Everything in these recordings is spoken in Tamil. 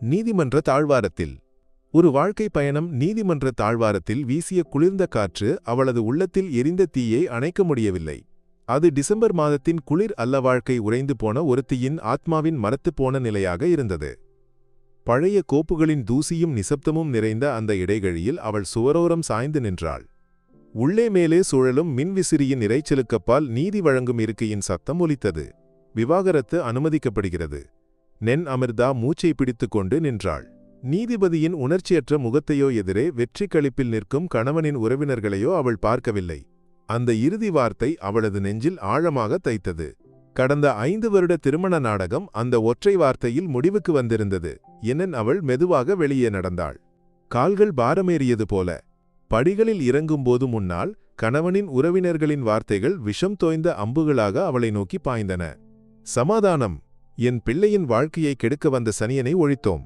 நீதிமன்ற தாழ்வாரத்தில். ஒரு வாழ்க்கை பயணம் நீதிமன்ற தாழ்வாரத்தில் வீசிய குளிர்ந்த காற்று அவளது உள்ளத்தில் எரிந்த தீயை அணைக்க முடியவில்லை. அது டிசம்பர் மாதத்தின் குளிர் அல்ல வாழ்க்கை உறைந்து போன ஒருத்தியின் ஆத்மாவின் மரத்துப் போன நிலையாக இருந்தது. பழைய கோப்புகளின் தூசியும் நிசப்தமும் நிறைந்த அந்த இடைகழியில் அவள் சுவரோரம் சாய்ந்து நின்றாள். உள்ளே மேலே சுழலும் மின்விசிறியின் இறைச்சலுக்கப்பால் நீதி வழங்கும் இருக்கையின் சத்தம் ஒலித்தது. விவாகரத்து அனுமதிக்கப்படுகிறது. நென் அமிர்தா மூச்சை பிடித்துக் கொண்டு நின்றாள். நீதிபதியின் உணர்ச்சியற்ற முகத்தையோ எதிரே வெற்றி களிப்பில் நிற்கும் கணவனின் உறவினர்களையோ அவள் பார்க்கவில்லை. அந்த இறுதி வார்த்தை அவளது நெஞ்சில் ஆழமாக தைத்தது. கடந்த ஐந்து வருட திருமண நாடகம் அந்த ஒற்றை வார்த்தையில் முடிவுக்கு வந்திருந்தது என்னன் அவள் மெதுவாக வெளியே நடந்தாள். கால்கள் பாரமேறியது போல. படிகளில் இறங்கும்போது முன்னால் கணவனின் உறவினர்களின் வார்த்தைகள் விஷம் தோய்ந்த அம்புகளாக அவளை நோக்கி பாய்ந்தன. சமாதானம்! என் பிள்ளையின் வாழ்க்கையை கெடுக்க வந்த சனியனை ஒழித்தோம்.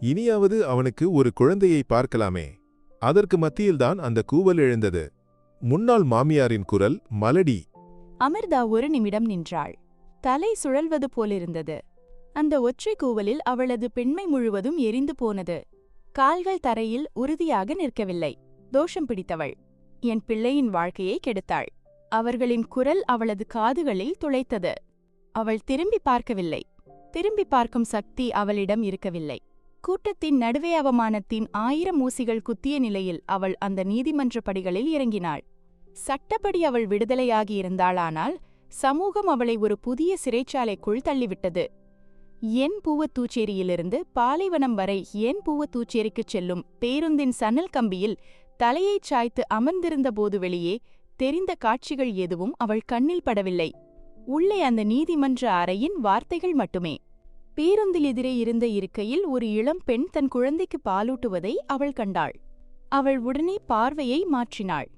இனியாவது அவனுக்கு ஒரு குழந்தையை பார்க்கலாமே. அதற்கு மத்தியில்தான் அந்த கூவல் எழுந்தது. முன்னாள் மாமியாரின் குரல் மலடி. அமிர்தா ஒரு நிமிடம் நின்றாள். தலை சுழல்வது போலிருந்தது. அந்த ஒற்றை கூவலில் அவளது பெண்மை முழுவதும் எரிந்து போனது. கால்கள் தரையில் உறுதியாக நிற்கவில்லை. தோஷம் பிடித்தவள். என் பிள்ளையின் வாழ்க்கையை கெடுத்தாள். அவர்களின் குரல் அவளது காதுகளில் துளைத்தது. அவள் திரும்பி பார்க்கவில்லை. திரும்பி பார்க்கும் சக்தி அவளிடம் இருக்கவில்லை. கூட்டத்தின் நடுவே அவமானத்தின் ஆயிரம் ஊசிகள் குத்திய நிலையில் அவள் அந்த நீதிமன்ற படிகளில் இறங்கினாள். சட்டப்படி அவள் விடுதலையாகியிருந்தாளானால் சமூகம் அவளை ஒரு புதிய சிறைச்சாலைக்குள் தள்ளிவிட்டது. என் பூவத்தூச்சேரியிலிருந்து பாலைவனம் வரை என் பூவத்தூச்சேரிக்குச் செல்லும் பேருந்தின் சன்னல் கம்பியில் தலையைச் சாய்த்து அமர்ந்திருந்தபோது வெளியே தெரிந்த காட்சிகள் எதுவும் அவள் கண்ணில் படவில்லை. உள்ளே அந்த நீதிமன்ற அறையின் வார்த்தைகள் மட்டுமே. பேருந்தில் எதிரே இருந்த இருக்கையில் ஒரு இளம் பெண் தன் குழந்தைக்கு பாலூட்டுவதை அவள் கண்டாள். அவள் உடனே பார்வையை மாற்றினாள்.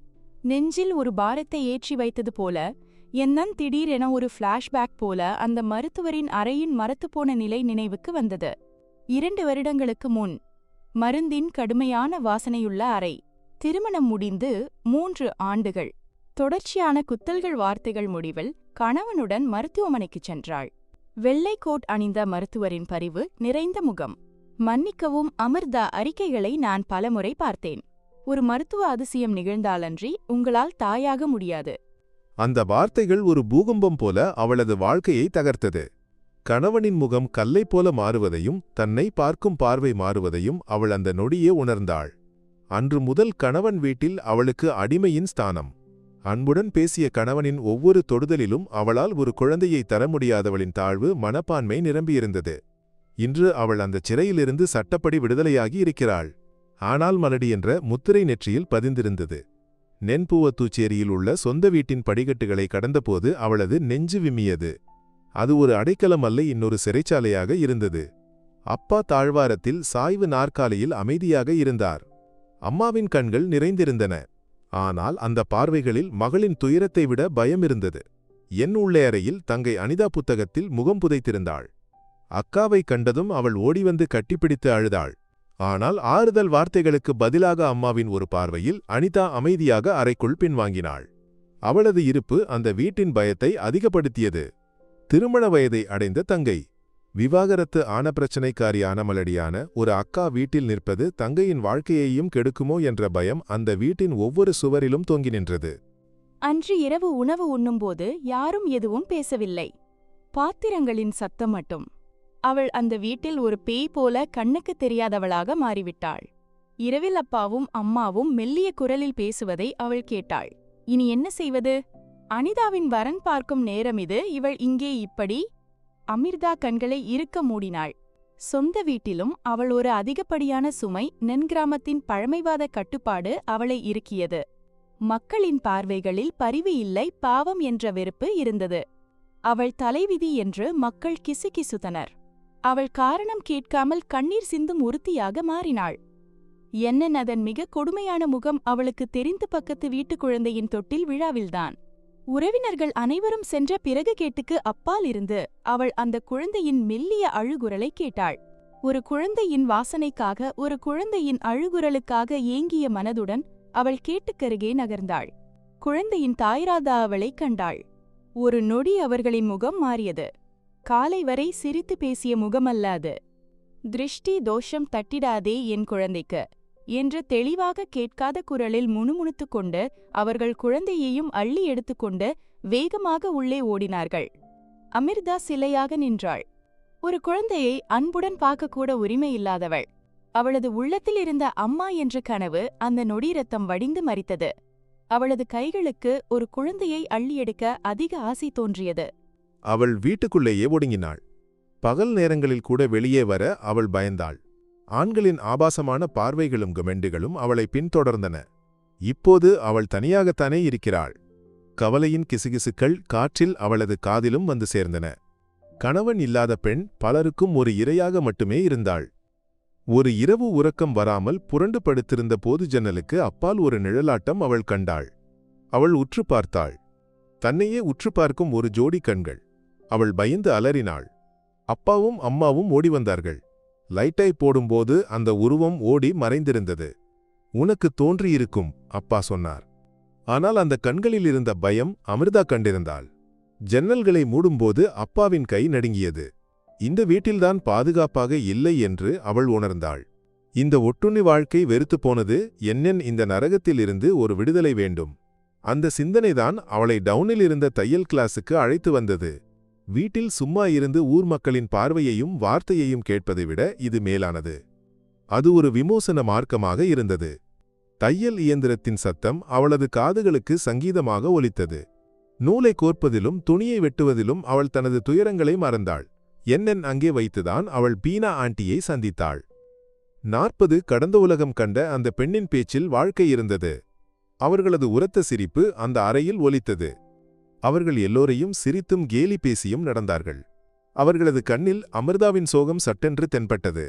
நெஞ்சில் ஒரு பாரத்தை ஏற்றி வைத்தது போல என்னன் திடீரென ஒரு ஃப்ளாஷ்பேக் போல அந்த மருத்துவரின் அறையின் மரத்துப்போன நிலை நினைவுக்கு வந்தது. இரண்டு வருடங்களுக்கு முன் மருந்தின் கடுமையான வாசனையுள்ள அறை திருமணம் முடிந்து மூன்று ஆண்டுகள் தொடர்ச்சியான குத்தல்கள் வார்த்தைகள் முடிவில் கணவனுடன் மருத்துவமனைக்குச் சென்றாள். வெள்ளை கோட் அணிந்த மருத்துவரின் பரிவு நிறைந்த முகம். மன்னிக்கவும் அமிர்தா அறிக்கைகளை நான் பலமுறை பார்த்தேன். ஒரு மருத்துவ அதிசயம் நிகழ்ந்தாலன்றி உங்களால் தாயாக முடியாது. அந்த வார்த்தைகள் ஒரு பூகம்பம் போல அவளது வாழ்க்கையை தகர்த்தது. கணவனின் முகம் கல்லைப் போல மாறுவதையும் தன்னை பார்க்கும் பார்வை மாறுவதையும் அவள் அந்த நொடியே உணர்ந்தாள். அன்று முதல் கணவன் வீட்டில் அவளுக்கு அடிமையின் ஸ்தானம். அன்புடன் பேசிய கணவனின் ஒவ்வொரு தொடுதலிலும் அவளால் ஒரு குழந்தையை தர முடியாதவளின் தாழ்வு மனப்பான்மை நிரம்பியிருந்தது. இன்று அவள் அந்த சிறையிலிருந்து சட்டப்படி விடுதலையாகி இருக்கிறாள். ஆனால் மலடி என்ற முத்திரை நெற்றியில் பதிந்திருந்தது. நென்பூவத்தூச்சேரியில் உள்ள சொந்த வீட்டின் படிகட்டுகளை கடந்தபோது அவளது நெஞ்சு விம்மியது. அது ஒரு அடைக்கலம் அல்ல இன்னொரு சிறைச்சாலையாக இருந்தது. அப்பா தாழ்வாரத்தில் சாய்வு நாற்காலியில் அமைதியாக இருந்தார். அம்மாவின் கண்கள் நிறைந்திருந்தன. ஆனால் அந்த பார்வைகளில் மகளின் துயரத்தை விட பயம் இருந்தது. என் உள்ளே அறையில் தங்கை அனிதா புத்தகத்தில் முகம் புதைத்திருந்தாள். அக்காவை கண்டதும் அவள் ஓடிவந்து கட்டிப்பிடித்து அழுதாள். ஆனால் ஆறுதல் வார்த்தைகளுக்கு பதிலாக அம்மாவின் ஒரு பார்வையில் அனிதா அமைதியாக அறைக்குள் பின்வாங்கினாள். அவளது இருப்பு அந்த வீட்டின் பயத்தை அதிகப்படுத்தியது. திருமண வயதை அடைந்த தங்கை. விவாகரத்து ஆன பிரச்சனைக்காரியான மலடியான ஒரு அக்கா வீட்டில் நிற்பது தங்கையின் வாழ்க்கையையும் கெடுக்குமோ என்ற பயம் அந்த வீட்டின் ஒவ்வொரு சுவரிலும் தொங்கி நின்றது. அன்று இரவு உணவு உண்ணும்போது யாரும் எதுவும் பேசவில்லை. பாத்திரங்களின் சத்தம் மட்டும். அவள் அந்த வீட்டில் ஒரு பேய் போல கண்ணுக்கு தெரியாதவளாக மாறிவிட்டாள். இரவில் அப்பாவும் அம்மாவும் மெல்லிய குரலில் பேசுவதை அவள் கேட்டாள். இனி என்ன செய்வது? அனிதாவின் வரன் பார்க்கும் நேரம் இது. இவள் இங்கே இப்படி அமிர்தா கண்களை இறுக்க மூடினாள். சொந்த வீட்டிலும் அவள் ஒரு அதிகப்படியான சுமை நென்கிராமத்தின் பழமைவாத கட்டுப்பாடு அவளை இறுக்கியது. மக்களின் பார்வைகளில் பரிவு இல்லை பாவம் என்ற வெறுப்பு இருந்தது. அவள் தலைவிதி என்று மக்கள் கிசுகிசுத்தனர். அவள் காரணம் கேட்காமல் கண்ணீர் சிந்தும் உறுத்தியாக மாறினாள். என்னன் அதன் மிக கொடுமையான முகம் அவளுக்கு தெரிந்து பக்கத்து வீட்டுக் குழந்தையின் தொட்டில் விழாவில்தான். உறவினர்கள் அனைவரும் சென்ற பிறகு கேட்டுக்கு அப்பால் இருந்து அவள் அந்த குழந்தையின் மெல்லிய அழுகுரலை கேட்டாள். ஒரு குழந்தையின் வாசனைக்காக ஒரு குழந்தையின் அழுகுரலுக்காக ஏங்கிய மனதுடன் அவள் கேட்டுக்கருகே நகர்ந்தாள். குழந்தையின் தாய்ராதா அவளைக் கண்டாள். ஒரு நொடி அவர்களின் முகம் மாறியது. காலை வரை சிரித்து பேசிய முகமல்ல அது திருஷ்டி தோஷம் தட்டிடாதே என் குழந்தைக்கு. என்று தெளிவாக கேட்காத குரலில் முணுமுணுத்துக் கொண்டு அவர்கள் குழந்தையையும் அள்ளி எடுத்துக்கொண்டு வேகமாக உள்ளே ஓடினார்கள். அமிர்தா சிலையாக நின்றாள். ஒரு குழந்தையை அன்புடன் பார்க்கக்கூட உரிமை இல்லாதவள். அவளது உள்ளத்தில் இருந்த அம்மா என்ற கனவு அந்த நொடி ரத்தம் வடிந்து மறித்தது. அவளது கைகளுக்கு ஒரு குழந்தையை அள்ளி எடுக்க அதிக ஆசை தோன்றியது. அவள் வீட்டுக்குள்ளேயே ஒடுங்கினாள். பகல் நேரங்களில் கூட வெளியே வர அவள் பயந்தாள். ஆண்களின் ஆபாசமான பார்வைகளும் கமெண்டுகளும் அவளை பின்தொடர்ந்தன. இப்போது அவள் தனியாகத்தானே இருக்கிறாள். கவலையின் கிசுகிசுக்கள் காற்றில் அவளது காதிலும் வந்து சேர்ந்தன. கணவன் இல்லாத பெண் பலருக்கும் ஒரு இரையாக மட்டுமே இருந்தாள். ஒரு இரவு உறக்கம் வராமல் புரண்டு படுத்திருந்த போது ஜன்னலுக்கு அப்பால் ஒரு நிழலாட்டம் அவள் கண்டாள். அவள் உற்று பார்த்தாள். தன்னையே உற்று பார்க்கும் ஒரு ஜோடி கண்கள். அவள் பயந்து அலறினாள். அப்பாவும் அம்மாவும் ஓடி வந்தார்கள். லைட்டை போடும்போது அந்த உருவம் ஓடி மறைந்திருந்தது. உனக்கு தோன்றியிருக்கும் அப்பா சொன்னார். ஆனால் அந்த கண்களில் இருந்த பயம் அமிர்தா கண்டிருந்தாள். ஜன்னல்களை மூடும்போது அப்பாவின் கை நடுங்கியது. இந்த வீட்டில்தான் பாதுகாப்பாக இல்லை என்று அவள் உணர்ந்தாள். இந்த ஒட்டுண்ணி வாழ்க்கை வெறுத்துப் போனது என்னென் இந்த நரகத்திலிருந்து ஒரு விடுதலை வேண்டும். அந்த சிந்தனைதான் அவளை டவுனில் இருந்த தையல் கிளாஸுக்கு அழைத்து வந்தது. வீட்டில் சும்மா இருந்து ஊர் மக்களின் பார்வையையும் வார்த்தையையும் கேட்பதை விட இது மேலானது. அது ஒரு விமோசன மார்க்கமாக இருந்தது. தையல் இயந்திரத்தின் சத்தம் அவளது காதுகளுக்கு சங்கீதமாக ஒலித்தது. நூலை கோர்ப்பதிலும் துணியை வெட்டுவதிலும் அவள் தனது துயரங்களை மறந்தாள். என்னென் அங்கே வைத்துதான் அவள் பீனா ஆண்டியை சந்தித்தாள். நாற்பது கடந்த உலகம் கண்ட அந்த பெண்ணின் பேச்சில் வாழ்க்கை இருந்தது. அவர்களது உரத்த சிரிப்பு அந்த அறையில் ஒலித்தது. அவர்கள் எல்லோரையும் சிரித்தும் கேலி பேசியும் நடந்தார்கள். அவர்களது கண்ணில் அமிர்தாவின் சோகம் சட்டென்று தென்பட்டது.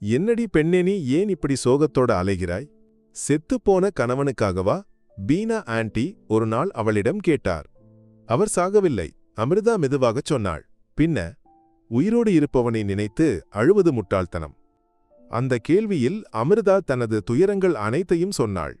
என்னடி பெண்ணே நீ ஏன் இப்படி சோகத்தோட அலைகிறாய்? செத்துப்போன கணவனுக்காகவா? பீனா ஆன்டி ஒரு நாள் அவளிடம் கேட்டார். அவர் சாகவில்லை அமிர்தா மெதுவாகச் சொன்னாள். பின்ன உயிரோடு இருப்பவனை நினைத்து அழுவது முட்டாள்தனம். அந்த கேள்வியில் அமிர்தா தனது துயரங்கள் அனைத்தையும் சொன்னாள்.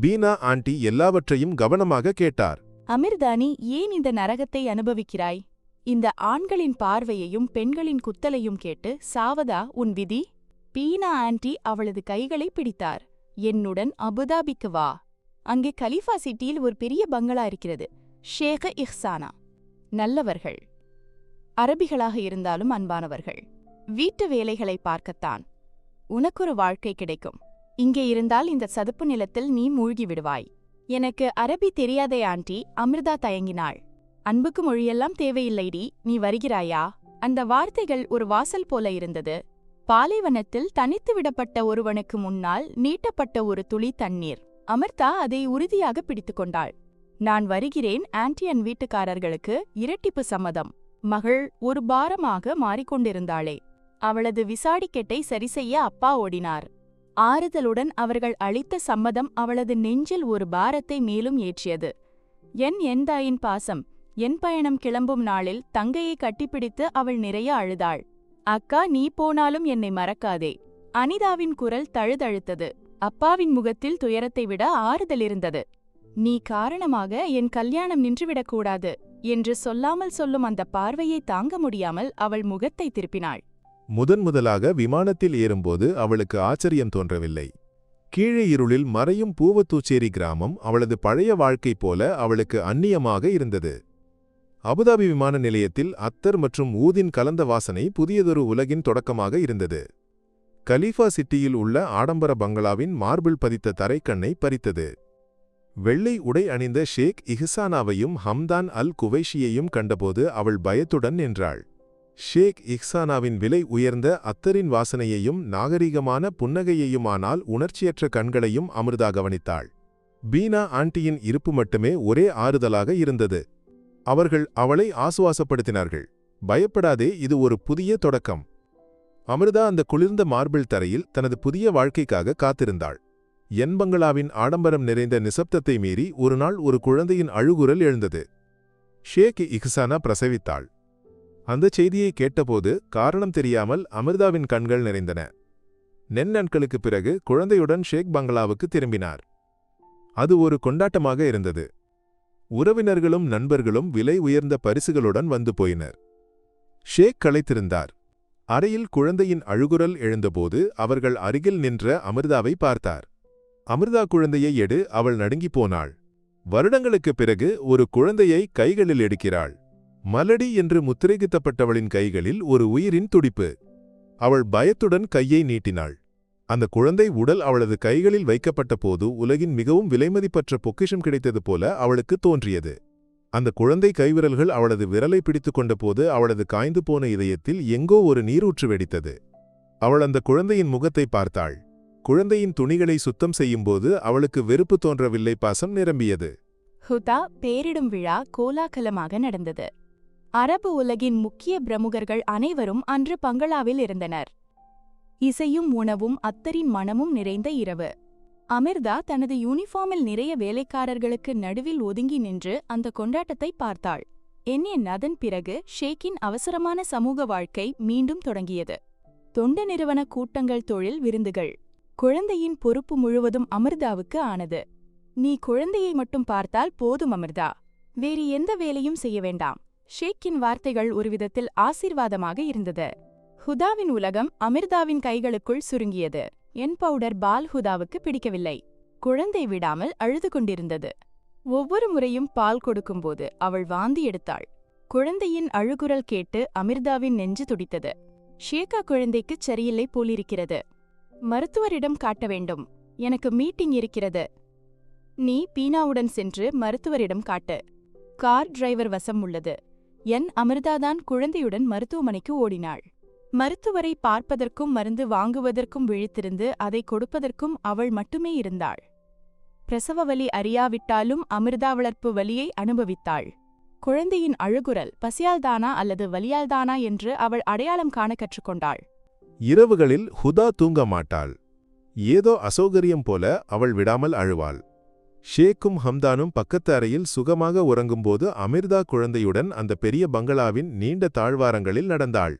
பீனா ஆண்டி எல்லாவற்றையும் கவனமாக கேட்டார். அமிர்தானி ஏன் இந்த நரகத்தை அனுபவிக்கிறாய்? இந்த ஆண்களின் பார்வையையும் பெண்களின் குத்தலையும் கேட்டு சாவதா உன் விதி? பீனா ஆன்டி அவளது கைகளை பிடித்தார். என்னுடன் அபுதாபிக்கு வா. அங்கே கலிஃபா சிட்டியில் ஒரு பெரிய பங்களா இருக்கிறது ஷேக இஹ்சானா. நல்லவர்கள். அரபிகளாக இருந்தாலும் அன்பானவர்கள். வீட்டு வேலைகளை பார்க்கத்தான். உனக்கொரு வாழ்க்கை கிடைக்கும். இங்கே இருந்தால் இந்த சதுப்பு நிலத்தில் நீ மூழ்கி விடுவாய். எனக்கு அரபி தெரியாதே ஆண்டி. அமிர்தா தயங்கினாள். அன்புக்கு மொழியெல்லாம் தேவையில்லைடி நீ வருகிறாயா? அந்த வார்த்தைகள் ஒரு வாசல் போல இருந்தது. பாலைவனத்தில் தனித்து விடப்பட்ட ஒருவனுக்கு முன்னால் நீட்டப்பட்ட ஒரு துளி தண்ணீர். அமிர்தா அதை உறுதியாக பிடித்துக்கொண்டாள் நான் வருகிறேன் ஆன்டியன் வீட்டுக்காரர்களுக்கு இரட்டிப்பு சம்மதம். மகள் ஒரு பாரமாக மாறிக்கொண்டிருந்தாளே. அவளது விசாடிக்கெட்டை சரிசெய்ய அப்பா ஓடினார். ஆறுதலுடன் அவர்கள் அளித்த சம்மதம் அவளது நெஞ்சில் ஒரு பாரத்தை மேலும் ஏற்றியது. என் எந்தாயின் பாசம்? என் பயணம் கிளம்பும் நாளில் தங்கையை கட்டிப்பிடித்து அவள் நிறைய அழுதாள். அக்கா நீ போனாலும் என்னை மறக்காதே அனிதாவின் குரல் தழுதழுத்தது. அப்பாவின் முகத்தில் துயரத்தை விட ஆறுதல் இருந்தது. நீ காரணமாக என் கல்யாணம் நின்றுவிடக்கூடாது. என்று சொல்லாமல் சொல்லும் அந்த பார்வையை தாங்க முடியாமல் அவள் முகத்தை திருப்பினாள். முதன் முதலாக விமானத்தில் ஏறும்போது அவளுக்கு ஆச்சரியம் தோன்றவில்லை. கீழே இருளில் மறையும் பூவத்தூச்சேரி கிராமம் அவளது பழைய வாழ்க்கை போல அவளுக்கு அந்நியமாக இருந்தது. அபுதாபி விமான நிலையத்தில் அத்தர் மற்றும் ஊதின் கலந்த வாசனை புதியதொரு உலகின் தொடக்கமாக இருந்தது. கலீஃபா சிட்டியில் உள்ள ஆடம்பர பங்களாவின் மார்பிள் பதித்த தரைக்கண்ணை பறித்தது. வெள்ளை உடை அணிந்த ஷேக் இஹ்சானாவையும் ஹம்தான் அல் குவைஷியையும் கண்டபோது அவள் பயத்துடன் நின்றாள். ஷேக் இஹ்சானாவின் விலை உயர்ந்த அத்தரின் வாசனையையும் நாகரிகமான புன்னகையையுமானால் உணர்ச்சியற்ற கண்களையும் அமிர்தா கவனித்தாள். பீனா ஆண்டியின் இருப்பு மட்டுமே ஒரே ஆறுதலாக இருந்தது. அவர்கள் அவளை ஆசுவாசப்படுத்தினார்கள். பயப்படாதே இது ஒரு புதிய தொடக்கம். அமிர்தா அந்த குளிர்ந்த மார்பிள் தரையில் தனது புதிய வாழ்க்கைக்காக காத்திருந்தாள். என் பங்களாவின் ஆடம்பரம் நிறைந்த நிசப்தத்தை மீறி ஒரு நாள் ஒரு குழந்தையின் அழுகுரல் எழுந்தது. ஷேக் இஹ்சானா பிரசவித்தாள். அந்தச் செய்தியை கேட்டபோது காரணம் தெரியாமல் அமிர்தாவின் கண்கள் நிறைந்தன. நெந்நாட்களுக்குப் பிறகு குழந்தையுடன் ஷேக் பங்களாவுக்கு திரும்பினார். அது ஒரு கொண்டாட்டமாக இருந்தது. உறவினர்களும் நண்பர்களும் விலை உயர்ந்த பரிசுகளுடன் வந்து போயினர். ஷேக் களைத்திருந்தார். அறையில் குழந்தையின் அழுகுரல் எழுந்தபோது அவர்கள் அருகில் நின்ற அமிர்தாவை பார்த்தார். அமிர்தா குழந்தையை எடு அவள் நடுங்கிப் போனாள். வருடங்களுக்குப் பிறகு ஒரு குழந்தையை கைகளில் எடுக்கிறாள். மலடி என்று முத்திரைகித்தப்பட்டவளின் கைகளில் ஒரு உயிரின் துடிப்பு. அவள் பயத்துடன் கையை நீட்டினாள். அந்த குழந்தை உடல் அவளது கைகளில் வைக்கப்பட்ட போது உலகின் மிகவும் விலைமதிப்பற்ற பொக்கிஷம் கிடைத்தது போல அவளுக்கு தோன்றியது. அந்த குழந்தை கைவிரல்கள் அவளது விரலை பிடித்துக் கொண்டபோது அவளது காய்ந்து போன இதயத்தில் எங்கோ ஒரு நீரூற்று வெடித்தது. அவள் அந்த குழந்தையின் முகத்தை பார்த்தாள். குழந்தையின் துணிகளை சுத்தம் செய்யும்போது அவளுக்கு வெறுப்பு தோன்றவில்லை பாசம் நிரம்பியது. ஹுதா பேரிடும் விழா கோலாகலமாக நடந்தது. அரபு உலகின் முக்கிய பிரமுகர்கள் அனைவரும் அன்று பங்களாவில் இருந்தனர். இசையும் உணவும் அத்தரின் மனமும் நிறைந்த இரவு. அமிர்தா தனது யூனிஃபார்மில் நிறைய வேலைக்காரர்களுக்கு நடுவில் ஒதுங்கி நின்று அந்த கொண்டாட்டத்தை பார்த்தாள். எண்ணிய அதன் பிறகு ஷேக்கின் அவசரமான சமூக வாழ்க்கை மீண்டும் தொடங்கியது. தொண்டு நிறுவன கூட்டங்கள் தொழில் விருந்துகள். குழந்தையின் பொறுப்பு முழுவதும் அமிர்தாவுக்கு ஆனது. நீ குழந்தையை மட்டும் பார்த்தால் போதும் அமிர்தா. வேறு எந்த வேலையும் செய்ய வேண்டாம். ஷேக்கின் வார்த்தைகள் ஒரு விதத்தில் ஆசீர்வாதமாக இருந்தது. ஹுதாவின் உலகம் அமிர்தாவின் கைகளுக்குள் சுருங்கியது. என் பவுடர் பால் ஹுதாவுக்கு பிடிக்கவில்லை. குழந்தை விடாமல் அழுது கொண்டிருந்தது. ஒவ்வொரு முறையும் பால் கொடுக்கும்போது அவள் வாந்தி எடுத்தாள். குழந்தையின் அழுகுரல் கேட்டு அமிர்தாவின் நெஞ்சு துடித்தது. ஷேகா குழந்தைக்குச் சரியில்லை போலிருக்கிறது. மருத்துவரிடம் காட்ட வேண்டும். எனக்கு மீட்டிங் இருக்கிறது. நீ பீனாவுடன் சென்று மருத்துவரிடம் காட்டு. கார் டிரைவர் வசம் உள்ளது. என் அமிர்தாதான் குழந்தையுடன் மருத்துவமனைக்கு ஓடினாள். மருத்துவரை பார்ப்பதற்கும் மருந்து வாங்குவதற்கும் விழித்திருந்து அதை கொடுப்பதற்கும் அவள் மட்டுமே இருந்தாள். பிரசவ வலி அறியாவிட்டாலும் அமிர்தா வளர்ப்பு வலியை அனுபவித்தாள். குழந்தையின் அழுகுரல் பசியால்தானா அல்லது வலியால்தானா என்று அவள் அடையாளம் காண கற்றுக்கொண்டாள். இரவுகளில் ஹுதா தூங்க மாட்டாள். ஏதோ அசௌகரியம் போல அவள் விடாமல் அழுவாள். ஷேக்கும் ஹம்தானும் பக்கத்து அறையில் சுகமாக உறங்கும்போது அமிர்தா குழந்தையுடன் அந்த பெரிய பங்களாவின் நீண்ட தாழ்வாரங்களில் நடந்தாள்.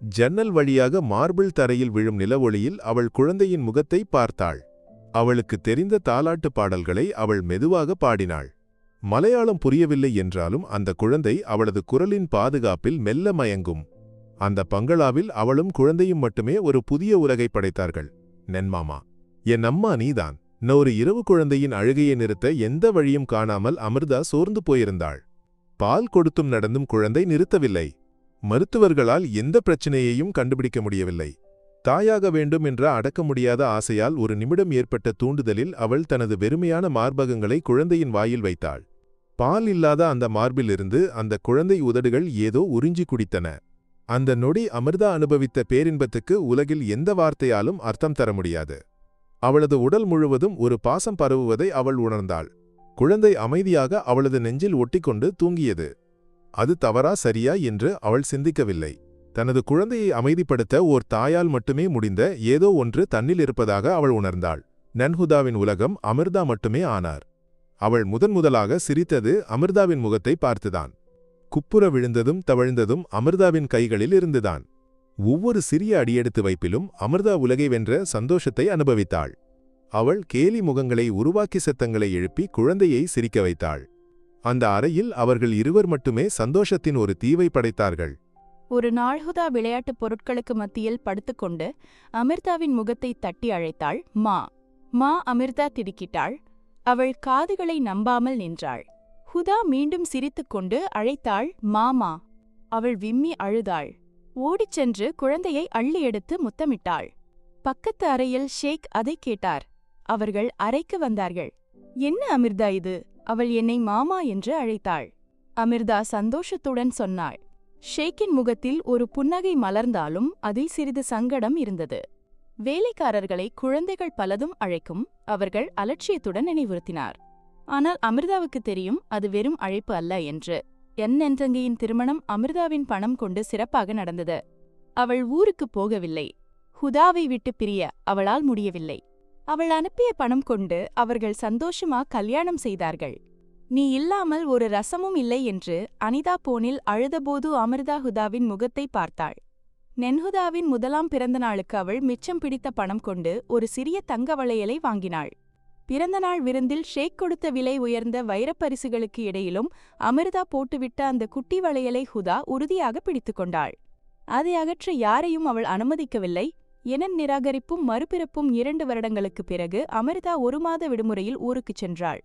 ஜன்னல் வழியாக மார்பிள் தரையில் விழும் நிலவொளியில் அவள் குழந்தையின் முகத்தை பார்த்தாள். அவளுக்கு தெரிந்த தாலாட்டு பாடல்களை அவள் மெதுவாக பாடினாள். மலையாளம் புரியவில்லை என்றாலும் அந்த குழந்தை அவளது குரலின் பாதுகாப்பில் மெல்ல மயங்கும். அந்த பங்களாவில் அவளும் குழந்தையும் மட்டுமே ஒரு புதிய உலகை படைத்தார்கள். நென்மாமா என் அம்மா நீதான். ஒரு இரவு குழந்தையின் அழுகையை நிறுத்த எந்த வழியும் காணாமல் அமிர்தா சோர்ந்து போயிருந்தாள். பால் கொடுத்தும் நடந்தும் குழந்தை நிறுத்தவில்லை. மருத்துவர்களால் எந்த பிரச்சனையையும் கண்டுபிடிக்க முடியவில்லை. தாயாக வேண்டும் என்ற அடக்க முடியாத ஆசையால் ஒரு நிமிடம் ஏற்பட்ட தூண்டுதலில் அவள் தனது வெறுமையான மார்பகங்களை குழந்தையின் வாயில் வைத்தாள். பால் இல்லாத அந்த மார்பிலிருந்து அந்த குழந்தை உதடுகள் ஏதோ உறிஞ்சி குடித்தன. அந்த நொடி அமிர்தா அனுபவித்த பேரின்பத்துக்கு உலகில் எந்த வார்த்தையாலும் அர்த்தம் தர முடியாது. அவளது உடல் முழுவதும் ஒரு பாசம் பரவுவதை அவள் உணர்ந்தாள். குழந்தை அமைதியாக அவளது நெஞ்சில் ஒட்டிக்கொண்டு தூங்கியது. அது தவறா சரியா? என்று அவள் சிந்திக்கவில்லை. தனது குழந்தையை அமைதிப்படுத்த ஓர் தாயால் மட்டுமே முடிந்த ஏதோ ஒன்று தன்னில் இருப்பதாக அவள் உணர்ந்தாள். நன்ஹுதாவின் உலகம் அமிர்தா மட்டுமே ஆனார். அவள் முதன் முதலாக சிரித்தது அமிர்தாவின் முகத்தை பார்த்துதான். குப்புற விழுந்ததும் தவழ்ந்ததும் அமிர்தாவின் கைகளில் இருந்துதான். ஒவ்வொரு சிறிய அடியெடுத்து வைப்பிலும் அமிர்தா உலகை வென்ற சந்தோஷத்தை அனுபவித்தாள். அவள் கேலி முகங்களை உருவாக்கி சத்தங்களை எழுப்பி குழந்தையை சிரிக்க வைத்தாள். அந்த அறையில் அவர்கள் இருவர் மட்டுமே சந்தோஷத்தின் ஒரு தீவை படைத்தார்கள். ஒரு நாள் ஹுதா விளையாட்டுப் பொருட்களுக்கு மத்தியில் படுத்துக்கொண்டு அமிர்தாவின் முகத்தை தட்டி அழைத்தாள் மா. மா அமிர்தா திடுக்கிட்டாள். அவள் காதுகளை நம்பாமல் நின்றாள். ஹுதா மீண்டும் சிரித்துக்கொண்டு அழைத்தாள் மாமா. அவள் விம்மி அழுதாள். ஓடிச் சென்று குழந்தையை அள்ளி எடுத்து முத்தமிட்டாள். பக்கத்து அறையில் ஷேக் அதை கேட்டார். அவர்கள் அறைக்கு வந்தார்கள். என்ன அமிர்தா இது? அவள் என்னை மாமா என்று அழைத்தாள். அமிர்தா சந்தோஷத்துடன் சொன்னாள். ஷேக்கின் முகத்தில் ஒரு புன்னகை மலர்ந்தாலும் அதில் சிறிது சங்கடம் இருந்தது. வேலைக்காரர்களை குழந்தைகள் பலதும் அழைக்கும் அவர்கள் அலட்சியத்துடன் நினைவுறுத்தினார். ஆனால் அமிர்தாவுக்கு தெரியும் அது வெறும் அழைப்பு அல்ல என்று என் என்றங்கையின் திருமணம் அமிர்தாவின் பணம் கொண்டு சிறப்பாக நடந்தது. அவள் ஊருக்குப் போகவில்லை. ஹுதாவை விட்டு பிரிய அவளால் முடியவில்லை. அவள் அனுப்பிய பணம் கொண்டு அவர்கள் சந்தோஷமா கல்யாணம் செய்தார்கள். நீ இல்லாமல் ஒரு ரசமும் இல்லை என்று அனிதா போனில் அழுதபோது அமிர்தா ஹுதாவின் முகத்தை பார்த்தாள். நென்ஹுதாவின் முதலாம் பிறந்த நாளுக்கு அவள் மிச்சம் பிடித்த பணம் கொண்டு ஒரு சிறிய தங்க வளையலை வாங்கினாள். பிறந்தநாள் விருந்தில் ஷேக் கொடுத்த விலை உயர்ந்த வைரப்பரிசுகளுக்கு இடையிலும் அமிர்தா போட்டுவிட்ட அந்த குட்டி வளையலை ஹுதா உறுதியாக பிடித்துக்கொண்டாள் அதை அகற்ற யாரையும் அவள் அனுமதிக்கவில்லை. என நிராகரிப்பும் மறுபிறப்பும் இரண்டு வருடங்களுக்குப் பிறகு அமிர்தா ஒரு மாத விடுமுறையில் ஊருக்குச் சென்றாள்.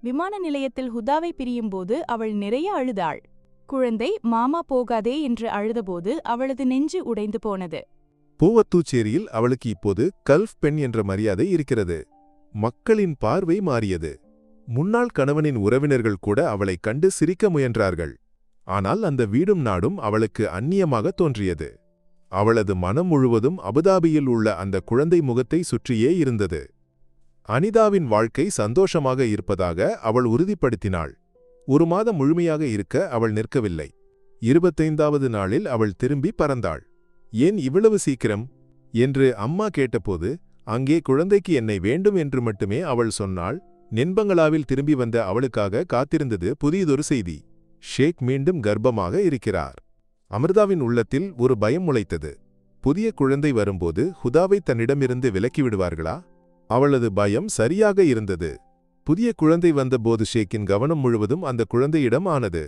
விமான நிலையத்தில் ஹுதாவை பிரியும்போது அவள் நிறைய அழுதாள். குழந்தை மாமா போகாதே என்று அழுதபோது அவளது நெஞ்சு உடைந்து போனது. பூவத்தூச்சேரியில் அவளுக்கு இப்போது கல்ஃப் பெண் என்ற மரியாதை இருக்கிறது. மக்களின் பார்வை மாறியது. முன்னாள் கணவனின் உறவினர்கள் கூட அவளைக் கண்டு சிரிக்க முயன்றார்கள். ஆனால் அந்த வீடும் நாடும் அவளுக்கு அந்நியமாக தோன்றியது. அவளது மனம் முழுவதும் அபுதாபியில் உள்ள அந்த குழந்தை முகத்தை சுற்றியே இருந்தது. அனிதாவின் வாழ்க்கை சந்தோஷமாக இருப்பதாக அவள் உறுதிப்படுத்தினாள். ஒரு மாதம் முழுமையாக இருக்க அவள் நிற்கவில்லை. இருபத்தைந்தாவது நாளில் அவள் திரும்பி பறந்தாள். ஏன் இவ்வளவு சீக்கிரம்? என்று அம்மா கேட்டபோது அங்கே குழந்தைக்கு என்னை வேண்டும் என்று மட்டுமே அவள் சொன்னாள். நென்பங்களாவில் திரும்பி வந்த அவளுக்காக காத்திருந்தது புதியதொரு செய்தி. ஷேக் மீண்டும் கர்ப்பமாக இருக்கிறார். அமிர்தாவின் உள்ளத்தில் ஒரு பயம் முளைத்தது. புதிய குழந்தை வரும்போது ஹுதாவை தன்னிடமிருந்து விலக்கிவிடுவார்களா அவளது பயம் சரியாக இருந்தது. புதிய குழந்தை வந்தபோது ஷேக்கின் கவனம் முழுவதும் அந்த குழந்தையிடம் ஆனது.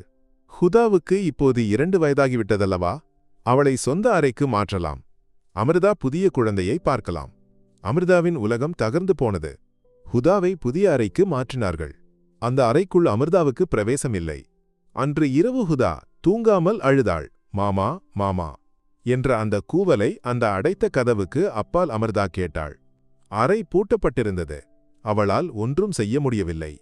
ஹுதாவுக்கு இப்போது இரண்டு வயதாகிவிட்டதல்லவா? அவளை சொந்த அறைக்கு மாற்றலாம். அமிர்தா புதிய குழந்தையை பார்க்கலாம். அமிர்தாவின் உலகம் தகர்ந்து போனது. ஹுதாவை புதிய அறைக்கு மாற்றினார்கள். அந்த அறைக்குள் அமிர்தாவுக்கு பிரவேசமில்லை. அன்று இரவு ஹுதா தூங்காமல் அழுதாள் மாமா மாமா என்ற அந்த கூவலை அந்த அடைத்த கதவுக்கு அப்பால் அமிர்தா கேட்டாள். அறை பூட்டப்பட்டிருந்தது. அவளால் ஒன்றும் செய்ய முடியவில்லை.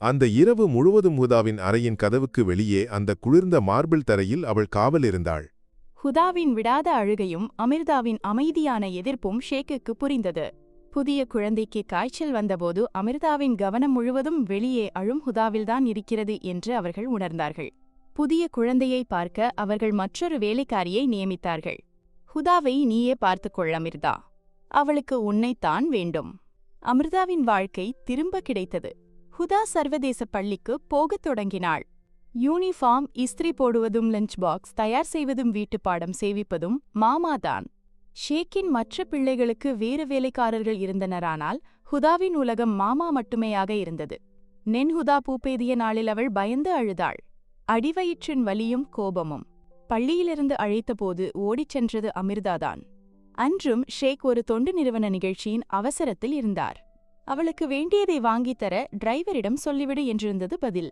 அந்த இரவு முழுவதும் ஹுதாவின் அறையின் கதவுக்கு வெளியே அந்த குளிர்ந்த மார்பிள் தரையில் அவள் காவல் இருந்தாள் ஹுதாவின் விடாத அழுகையும் அமிர்தாவின் அமைதியான எதிர்ப்பும் ஷேக்குக்கு புரிந்தது. புதிய குழந்தைக்கு காய்ச்சல் வந்தபோது அமிர்தாவின் கவனம் முழுவதும் வெளியே அழும் ஹுதாவில்தான் இருக்கிறது என்று அவர்கள் உணர்ந்தார்கள். புதிய குழந்தையை பார்க்க அவர்கள் மற்றொரு வேலைக்காரியை நியமித்தார்கள். ஹுதாவை நீயே பார்த்துக்கொள் அமிர்தா. அவளுக்கு உன்னைத்தான் வேண்டும். அமிர்தாவின் வாழ்க்கை திரும்ப கிடைத்தது. ஹுதா சர்வதேச பள்ளிக்கு போகத் தொடங்கினாள். யூனிஃபார்ம் இஸ்திரி போடுவதும் லஞ்ச் பாக்ஸ் தயார் செய்வதும் வீட்டுப்பாடம் சேவிப்பதும் மாமாதான் ஷேக்கின் மற்ற பிள்ளைகளுக்கு வேறு வேலைக்காரர்கள் இருந்தனரானால் ஹுதாவின் உலகம் மாமா மட்டுமேயாக இருந்தது. நென்ஹுதா பூப்பேதிய நாளில் அவள் பயந்து அழுதாள். அடிவயிற்றின் வலியும் கோபமும். பள்ளியிலிருந்து அழைத்தபோது ஓடிச் சென்றது அமிர்தாதான் அன்றும் ஷேக் ஒரு தொண்டு நிறுவன நிகழ்ச்சியின் அவசரத்தில் இருந்தார். அவளுக்கு வேண்டியதை வாங்கித் தர டிரைவரிடம் சொல்லிவிடு என்றிருந்தது பதில்.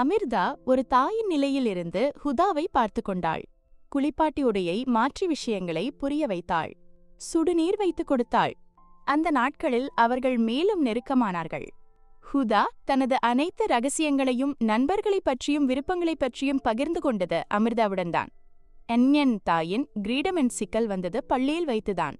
அமிர்தா ஒரு தாயின் நிலையிலிருந்து ஹுதாவை பார்த்து கொண்டாள். குளிப்பாட்டி உடையை மாற்றி விஷயங்களை புரிய வைத்தாள். சுடுநீர் வைத்துக் கொடுத்தாள். அந்த நாட்களில் அவர்கள் மேலும் நெருக்கமானார்கள். ஹுதா தனது அனைத்து ரகசியங்களையும் நண்பர்களைப் பற்றியும் விருப்பங்களைப் பற்றியும் பகிர்ந்து கொண்டது அமிர்தாவுடன்தான் என்யன் தாயின் கிரீடமென் சிக்கல் வந்தது பள்ளியில் வைத்துதான்.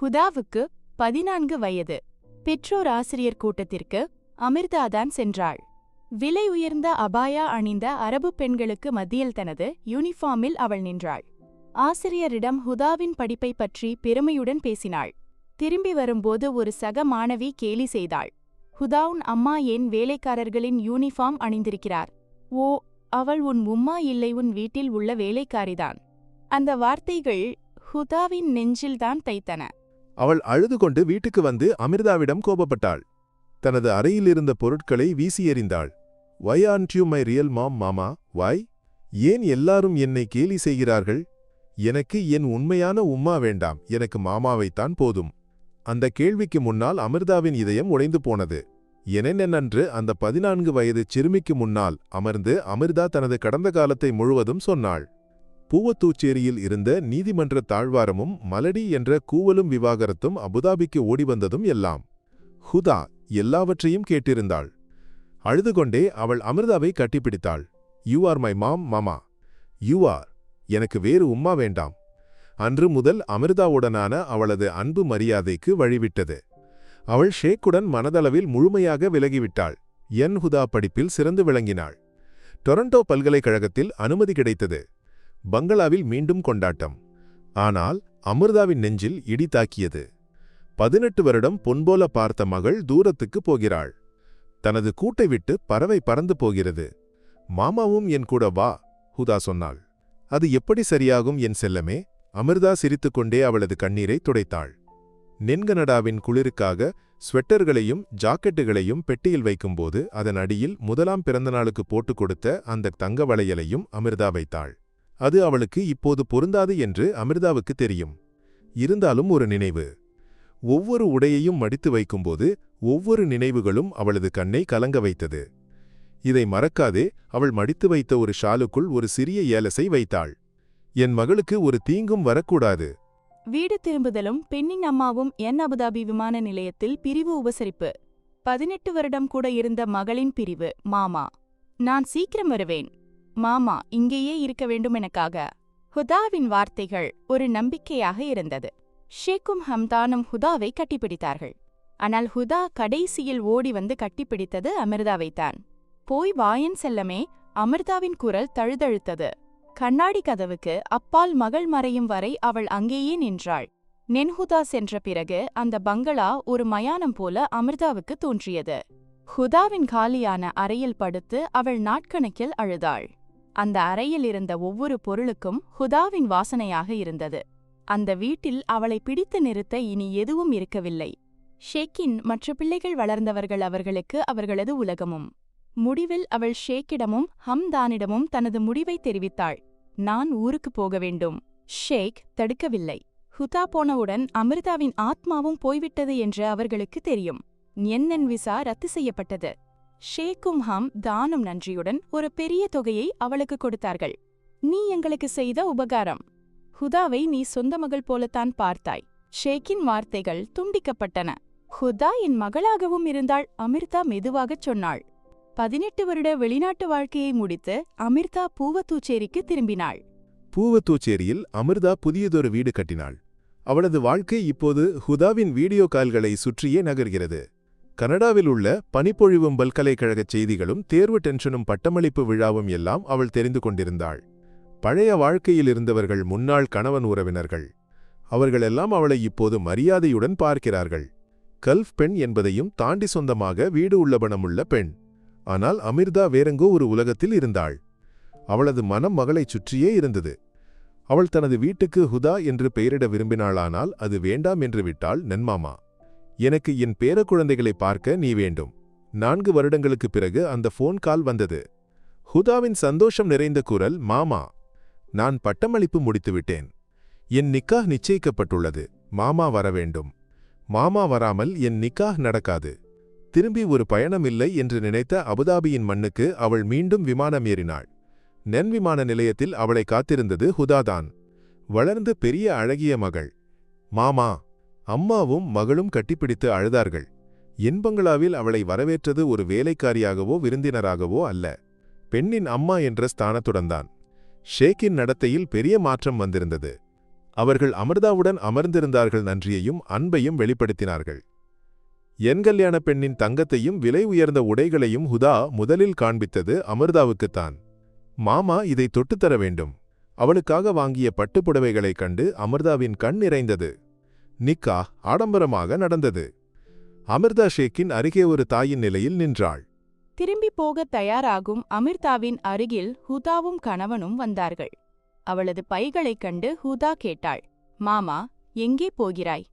ஹுதாவுக்கு பதினான்கு வயது. பெற்றோர் ஆசிரியர் கூட்டத்திற்கு அமிர்தாதான் சென்றாள். விலை உயர்ந்த அபாயா அணிந்த அரபு பெண்களுக்கு மத்தியில் தனது யூனிஃபார்மில் அவள் நின்றாள். ஆசிரியரிடம் ஹுதாவின் படிப்பை பற்றி பெருமையுடன் பேசினாள். திரும்பி வரும்போது ஒரு சக மாணவி கேலி செய்தாள். ஹுதாவுன் அம்மா ஏன் வேலைக்காரர்களின் யூனிஃபார்ம் அணிந்திருக்கிறார்? ஓ அவள் உன் உம்மா இல்லை உன் வீட்டில் உள்ள வேலைக்காரிதான். அந்த வார்த்தைகள் ஹுதாவின் நெஞ்சில்தான் தைத்தன. அவள் அழுது கொண்டு வீட்டுக்கு வந்து அமிர்தாவிடம் கோபப்பட்டாள். தனது அறையிலிருந்த பொருட்களை வீசி எறிந்தாள். Why aren't you my real mom மாமா வாய் ஏன் எல்லாரும் என்னை கேலி செய்கிறார்கள்? எனக்கு என் உண்மையான உம்மா வேண்டாம். எனக்கு மாமாவைத்தான் போதும். அந்த கேள்விக்கு முன்னால் அமிர்தாவின் இதயம் உடைந்து போனது. எனென்னன்று அந்த பதினான்கு வயது சிறுமிக்கு முன்னால் அமர்ந்து அமிர்தா தனது கடந்த காலத்தை முழுவதும் சொன்னாள். பூவத்தூச்சேரியில் இருந்த நீதிமன்ற தாழ்வாரமும் மலடி என்ற கூவலும் விவாகரத்தும் அபுதாபிக்கு ஓடி வந்ததும் எல்லாம். ஹுதா எல்லாவற்றையும் கேட்டிருந்தாள். அழுதுகொண்டே அவள் அமிர்தாவை கட்டிப்பிடித்தாள். யூ ஆர் மை மாம் மாமா யூ ஆர் எனக்கு வேறு உம்மா வேண்டாம். அன்று முதல் அமிர்தாவுடனான அவளது அன்பு மரியாதைக்கு வழிவிட்டது. அவள் ஷேக்குடன் மனதளவில் முழுமையாக விலகிவிட்டாள். என் ஹுதா படிப்பில் சிறந்து விளங்கினாள். டொரண்டோ பல்கலைக்கழகத்தில் அனுமதி கிடைத்தது. பங்களாவில் மீண்டும் கொண்டாட்டம். ஆனால் அமிர்தாவின் நெஞ்சில் இடி தாக்கியது. பதினெட்டு வருடம் பொன்போல பார்த்த மகள் தூரத்துக்கு போகிறாள். தனது கூட்டை விட்டு பறவை பறந்து போகிறது. மாமாவும் என் கூட வா ஹுதா சொன்னாள். அது எப்படி சரியாகும் என் செல்லமே? அமிர்தா சிரித்துக்கொண்டே அவளது கண்ணீரை துடைத்தாள். நென்கனடாவின் குளிருக்காக ஸ்வெட்டர்களையும் ஜாக்கெட்டுகளையும் பெட்டியில் வைக்கும்போது அதன் அடியில் முதலாம் பிறந்தநாளுக்கு போட்டுக் கொடுத்த அந்த தங்க வளையலையும் அமிர்தா வைத்தாள். அது அவளுக்கு இப்போது பொருந்தாது என்று அமிர்தாவுக்கு தெரியும். இருந்தாலும் ஒரு நினைவு. ஒவ்வொரு உடையையும் மடித்து வைக்கும்போது ஒவ்வொரு நினைவுகளும் அவளது கண்ணை கலங்க வைத்தது. இதை மறக்காதே அவள் மடித்து வைத்த ஒரு ஷாலுக்குள் ஒரு சிறிய ஏலசை வைத்தாள். என் மகளுக்கு ஒரு தீங்கும் வரக்கூடாது. வீடு திரும்புதலும் பெண்ணின் அம்மாவும் என் அபுதாபி விமான நிலையத்தில் பிரிவு உபசரிப்பு. பதினெட்டு வருடம் கூட இருந்த மகளின் பிரிவு மாமா. நான் சீக்கிரம் வருவேன். மாமா இங்கேயே இருக்க வேண்டும் எனக்காக. ஹுதாவின் வார்த்தைகள் ஒரு நம்பிக்கையாக இருந்தது. ஷேக்கும் ஹம்தானும் ஹுதாவை கட்டிப்பிடித்தார்கள். ஆனால் ஹுதா கடைசியில் ஓடி வந்து கட்டிப்பிடித்தது அமிர்தாவைத்தான் போய் வாயன் செல்லமே அமிர்தாவின் குரல் தழுதழுத்தது. கண்ணாடி கதவுக்கு அப்பால் மகள் மறையும் வரை அவள் அங்கேயே நின்றாள். நென்ஹுதா சென்ற பிறகு அந்த பங்களா ஒரு மயானம் போல அமிர்தாவுக்கு தோன்றியது. ஹுதாவின் காலியான அறையில் படுத்து அவள் நாட்கணக்கில் அழுதாள். அந்த அறையில் இருந்த ஒவ்வொரு பொருளுக்கும் ஹுதாவின் வாசனையாக இருந்தது. அந்த வீட்டில் அவளை பிடித்து நிறுத்த இனி எதுவும் இருக்கவில்லை. ஷேக்கின் மற்ற பிள்ளைகள் வளர்ந்தவர்கள் அவர்களுக்கு அவர்களது உலகமும். முடிவில் அவள் ஷேக்கிடமும் ஹம்தானிடமும் தனது முடிவை தெரிவித்தாள். நான் ஊருக்கு போக வேண்டும். ஷேக் தடுக்கவில்லை. ஹுதா போனவுடன் அமிர்தாவின் ஆத்மாவும் போய்விட்டது என்று அவர்களுக்கு தெரியும். என்என் விசா ரத்து செய்யப்பட்டது. ஷேக்கும் ஹம் தானும் நன்றியுடன் ஒரு பெரிய தொகையை அவளுக்கு கொடுத்தார்கள். நீ எங்களுக்கு செய்த உபகாரம். ஹுதாவை நீ சொந்த மகள் போலத்தான் பார்த்தாய். ஷேக்கின் வார்த்தைகள் துண்டிக்கப்பட்டன. ஹுதா என் மகளாகவும் இருந்தாள் அமிர்தா மெதுவாகச் சொன்னாள். பதினெட்டு வருட வெளிநாட்டு வாழ்க்கையை முடித்து அமிர்தா பூவத்தூச்சேரிக்கு திரும்பினாள். பூவத்தூச்சேரியில் அமிர்தா புதியதொரு வீடு கட்டினாள். அவளது வாழ்க்கை இப்போது ஹுதாவின் வீடியோ கால்களை சுற்றியே நகர்கிறது. கனடாவில் உள்ள பனிப்பொழிவும் பல்கலைக்கழகச் செய்திகளும் தேர்வு டென்ஷனும் பட்டமளிப்பு விழாவும் எல்லாம் அவள் தெரிந்து கொண்டிருந்தாள். பழைய வாழ்க்கையில் இருந்தவர்கள் முன்னாள் கணவன் உறவினர்கள். அவர்களெல்லாம் அவளை இப்போது மரியாதையுடன் பார்க்கிறார்கள். கல்ஃப் பெண் என்பதையும் தாண்டி சொந்தமாக வீடு உள்ளபணமுள்ள பெண். ஆனால் அமிர்தா வேறெங்கோ ஒரு உலகத்தில் இருந்தாள். அவளது மனம் மகளைச் சுற்றியே இருந்தது. அவள் தனது வீட்டுக்கு ஹுதா என்று பெயரிட விரும்பினாளானால் அது வேண்டாம் என்று விட்டாள் நன்மாமா எனக்கு என் பேரக்குழந்தைகளை பார்க்க நீ வேண்டும். நான்கு வருடங்களுக்குப் பிறகு அந்த ஃபோன் கால் வந்தது. ஹுதாவின் சந்தோஷம் நிறைந்த குரல் மாமா நான் பட்டமளிப்பு முடித்துவிட்டேன். என் நிக்காஹ் நிச்சயிக்கப்பட்டுள்ளது. மாமா வர வேண்டும் மாமா வராமல் என் நிக்காஹ் நடக்காது. திரும்பி ஒரு பயணம் இல்லை என்று நினைத்த அபுதாபியின் மண்ணுக்கு அவள் மீண்டும் விமானம் ஏறினாள். நென் விமான நிலையத்தில் அவளை காத்திருந்தது ஹுதாதான். வளர்ந்து பெரிய அழகிய மகள். மாமா அம்மாவும் மகளும் கட்டிப்பிடித்து அழுதார்கள். என் பங்களாவில் அவளை வரவேற்றது ஒரு வேலைக்காரியாகவோ விருந்தினராகவோ அல்ல. பெண்ணின் அம்மா என்ற ஸ்தானத்துடன்தான் ஷேக்கின் நடத்தையில் பெரிய மாற்றம் வந்திருந்தது. அவர்கள் அமிர்தாவுடன் அமர்ந்திருந்தார்கள் நன்றியையும் அன்பையும் வெளிப்படுத்தினார்கள். என் கல்யாண பெண்ணின் தங்கத்தையும் விலை உயர்ந்த உடைகளையும் ஹுதா முதலில் காண்பித்தது அமிர்தாவுக்குத்தான் மாமா இதை தொட்டுத்தர வேண்டும். அவளுக்காக வாங்கிய பட்டுப்புடவைகளைக் கண்டு அமிர்தாவின் கண் நிறைந்தது. நிக்கா ஆடம்பரமாக நடந்தது. அமிர்தா ஷேக்கின் அருகே ஒரு தாயின் நிலையில் நின்றாள். திரும்பி போகத் தயாராகும் அமிர்தாவின் அருகில் ஹுதாவும் கணவனும் வந்தார்கள். அவளது பைகளைக் கண்டு ஹுதா கேட்டாள் மாமா எங்கே போகிறாய்?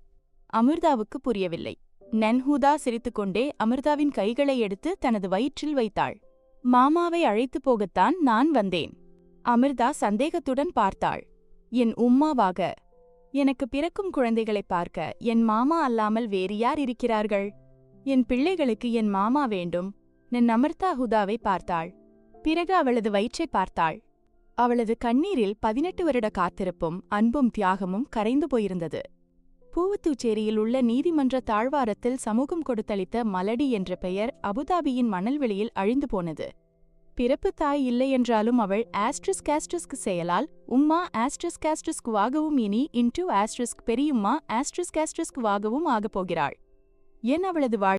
அமிர்தாவுக்கு புரியவில்லை. நன்ஹுதா சிரித்துக்கொண்டே அமிர்தாவின் கைகளை எடுத்து தனது வயிற்றில் வைத்தாள். மாமாவை அழைத்துப் போகத்தான் நான் வந்தேன். அமிர்தா சந்தேகத்துடன் பார்த்தாள். என் உம்மாவாக? எனக்கு பிறக்கும் குழந்தைகளைப் பார்க்க என் மாமா அல்லாமல் வேறு யார் இருக்கிறார்கள்? என் பிள்ளைகளுக்கு என் மாமா வேண்டும். நின் அமர்த்தா ஹுதாவை பார்த்தாள். பிறகு அவளது வயிற்றை பார்த்தாள். அவளது கண்ணீரில் பதினெட்டு வருட காத்திருப்பும் அன்பும் தியாகமும் கரைந்து போயிருந்தது. பூவத்தூச்சேரியில் உள்ள நீதிமன்ற தாழ்வாரத்தில் சமூகம் கொடுத்தளித்த மலடி என்ற பெயர் அபுதாபியின் மணல்வெளியில் அழிந்து போனது. பிறப்பு தாய் இல்லை என்றாலும் அவள் ஆஸ்ட்ரிஸ் கேஸ்ட்ரிஸ்க் செயலால் உம்மா ஆஸ்ட்ரிஸ் கேஸ்ட்ரிஸ்க் வாகவும் இனி இன்டு ஆஸ்ட்ரிஸ்க் பெரியும்மா ஆஸ்ட்ரிஸ் கேஸ்ட்ரிஸ்க் வாகவும் ஆகப் போகிறாள் என் அவளது வாழ்